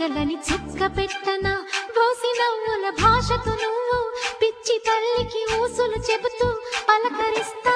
చెరగలని చిక్క పెట్టన? బోసి నవ్వుల భాషతో నువ్వు పిచ్చి తల్లికి ఊసులు చెబుతూ పలకరిస్తా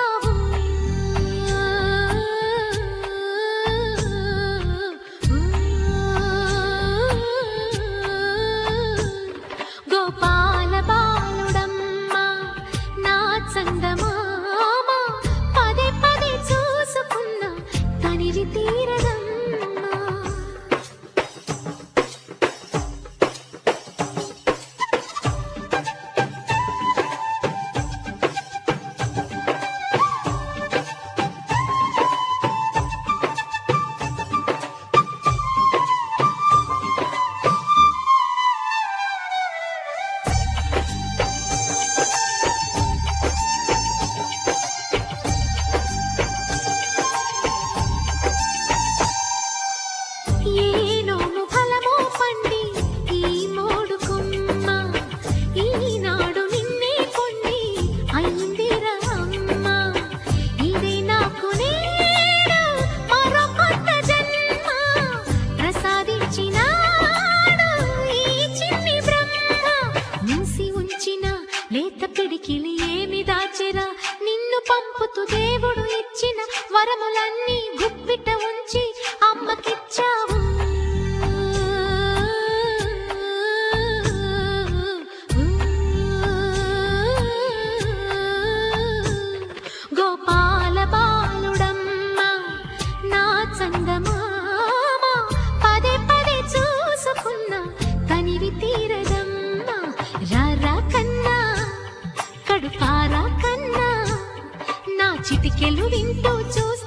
చిటికెలు వింటూ చూస్తా